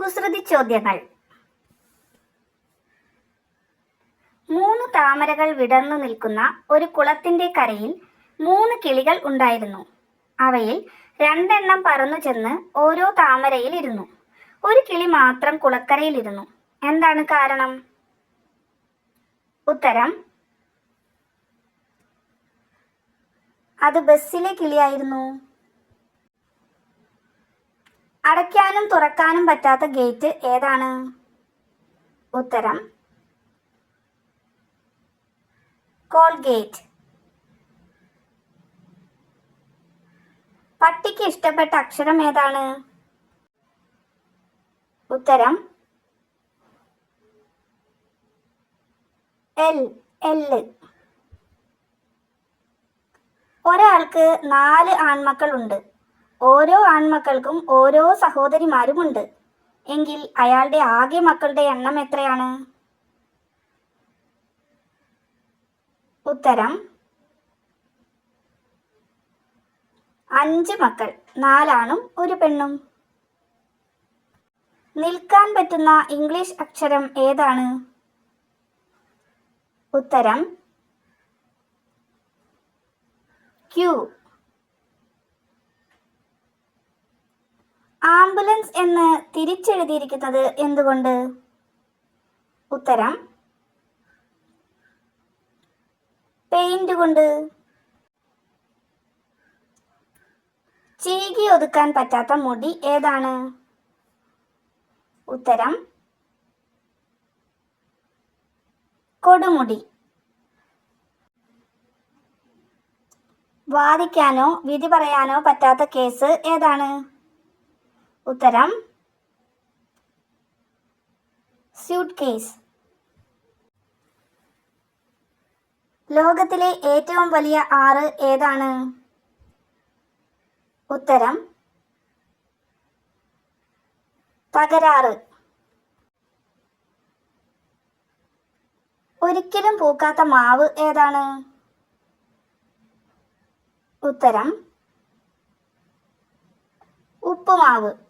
കുസൃതി ചോദ്യങ്ങൾ. മൂന്ന് താമരകൾ വിടർന്നു നിൽക്കുന്ന ഒരു കുളത്തിന്റെ കരയിൽ മൂന്ന് കിളികൾ ഉണ്ടായിരുന്നു. അവയിൽ രണ്ടെണ്ണം പറന്നു ചെന്ന് ഓരോ താമരയിൽ ഇരുന്നു. ഒരു കിളി മാത്രം കുളക്കരയിൽ ഇരുന്നു. എന്താണ് കാരണം? ഉത്തരം അത് ബസ്സിലെ കിളിയായിരുന്നു. അടയ്ക്കാനും തുറക്കാനും പറ്റാത്ത ഗേറ്റ് ഏതാണ്? ഉത്തരം. കോൾഗേറ്റ്. പട്ടിക്ക് ഇഷ്ടപ്പെട്ട അക്ഷരം ഏതാണ്? ഉത്തരം. എൽ എല്ല് ഒരാൾക്ക് നാല് ആൺമക്കളുണ്ട്. ഓരോ ആൺമക്കൾക്കും ഓരോ സഹോദരിമാരുമുണ്ട്. എങ്കിൽ അയാളുടെ ആകെ മക്കളുടെ എണ്ണം എത്രയാണ്? ഉത്തരം അഞ്ച് മക്കൾ നാലാണും ഒരു പെണ്ണും. നിൽക്കാൻ പറ്റുന്ന ഇംഗ്ലീഷ് അക്ഷരം ഏതാണ്? ഉത്തരം ക്യൂ. ആംബുലൻസ് എന്ന് തിരിച്ചെഴുതിയിരിക്കുന്നത് എന്തുകൊണ്ട്? ഉത്തരം. പെയിന്റ് കൊണ്ട്. ചീകി ഒതുക്കാൻ പറ്റാത്ത മുടി ഏതാണ്? ഉത്തരം. കൊടുമുടി. വാദിക്കാനോ വിധി പറയാനോ പറ്റാത്ത കേസ് ഏതാണ്? ഉത്തരം സ്യൂട്ട് കേസ് ലോകത്തിലെ ഏറ്റവും വലിയ ആറ് ഏതാണ്? ഉത്തരം തകരാറ്. ഒരിക്കലും പൂക്കാത്ത മാവ് ഏതാണ്? ഉത്തരം ഉപ്പുമാവ്.